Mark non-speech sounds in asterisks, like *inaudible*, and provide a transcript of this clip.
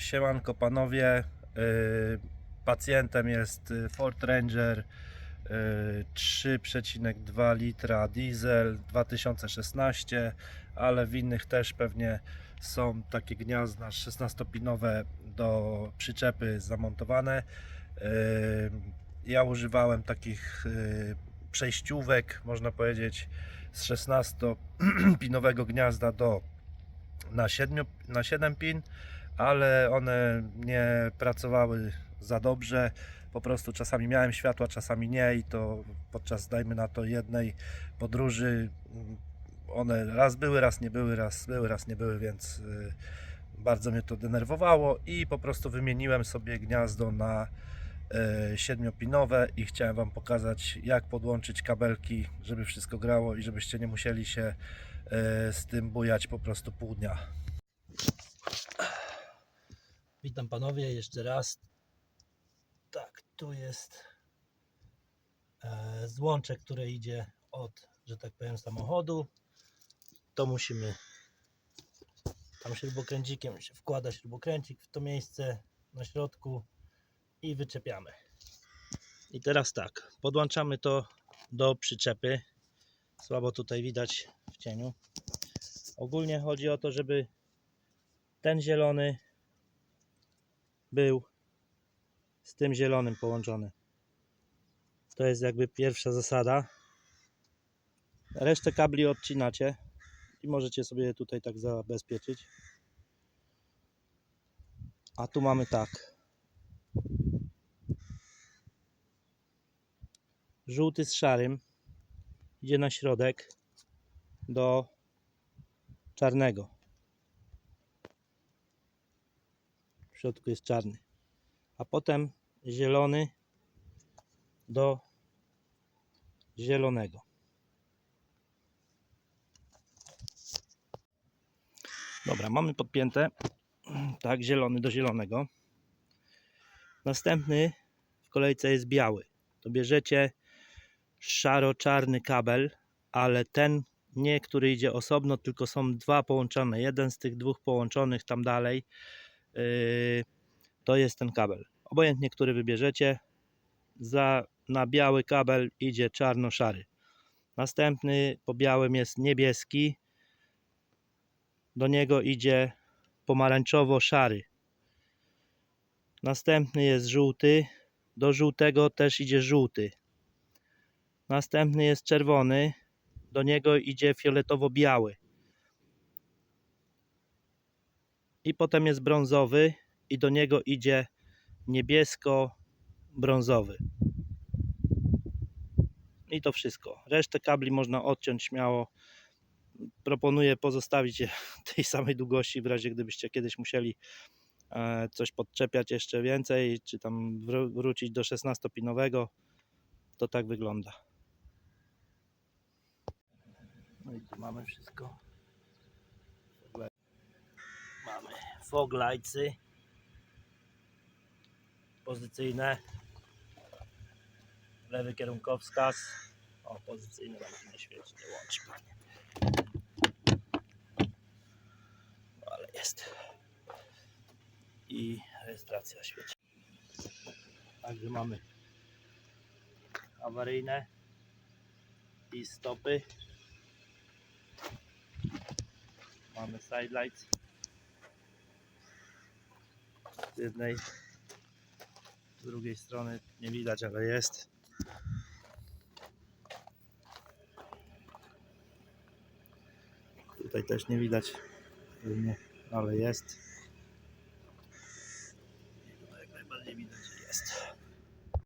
Siemanko panowie, y, pacjentem jest y, Ford Ranger y, 3,2 litra diesel 2016, ale w innych też pewnie są takie gniazda 16-pinowe do przyczepy zamontowane. Y, Ja używałem takich y, przejściówek, można powiedzieć, z 16-pinowego gniazda do na 7, na 7 pin, ale one nie pracowały za dobrze. Po prostu czasami miałem światła, czasami nie i to podczas, dajmy na to, jednej podróży mm, one raz były, raz nie były, raz były, raz nie były, więc y, bardzo mnie to denerwowało i po prostu wymieniłem sobie gniazdo na y, siedmiopinowe i chciałem Wam pokazać jak podłączyć kabelki, żeby wszystko grało i żebyście nie musieli się y, z tym bujać po prostu pół dnia. Witam panowie jeszcze raz. Tak, tu jest e, złącze, które idzie od, że tak powiem, samochodu. To musimy tam śrubokręcikiem się wkłada śrubokręcik w to miejsce na środku i wyczepiamy. I teraz tak, podłączamy to do przyczepy. Słabo tutaj widać w cieniu. Ogólnie chodzi o to, żeby ten zielony był z tym zielonym połączony. To jest jakby pierwsza zasada. Resztę kabli odcinacie i możecie sobie tutaj tak zabezpieczyć. A tu mamy tak. Żółty z szarym idzie na środek do czarnego. W środku jest czarny. A potem zielony do zielonego. Dobra, mamy podpięte. Tak, zielony do zielonego. Następny w kolejce jest biały. To bierzecie szaro-czarny kabel, ale ten nie, który idzie osobno, tylko są dwa połączone. Jeden z tych dwóch połączonych tam dalej to jest ten kabel. Obojętnie, który wybierzecie, za, na biały kabel idzie czarno-szary. Następny po białym jest niebieski, do niego idzie pomarańczowo-szary. Następny jest żółty, do żółtego też idzie żółty. Następny jest czerwony, do niego idzie fioletowo-biały. I potem jest brązowy i do niego idzie niebiesko-brązowy. I to wszystko. Resztę kabli można odciąć śmiało. Proponuję pozostawić je *laughs* tej samej długości, w razie gdybyście kiedyś musieli e, coś podczepiać jeszcze więcej, czy tam wró- wrócić do 16-pinowego. To tak wygląda. No i tu mamy wszystko. Mamy fog lightsy pozycyjne. Lewy kierunkowskaz. O, się nie świeci, nie łączy pewnie. No ale jest. I rejestracja świeci. Także mamy awaryjne i stopy. Mamy side lights z jednej, z drugiej strony nie widać, ale jest. Tutaj też nie widać, ale jest.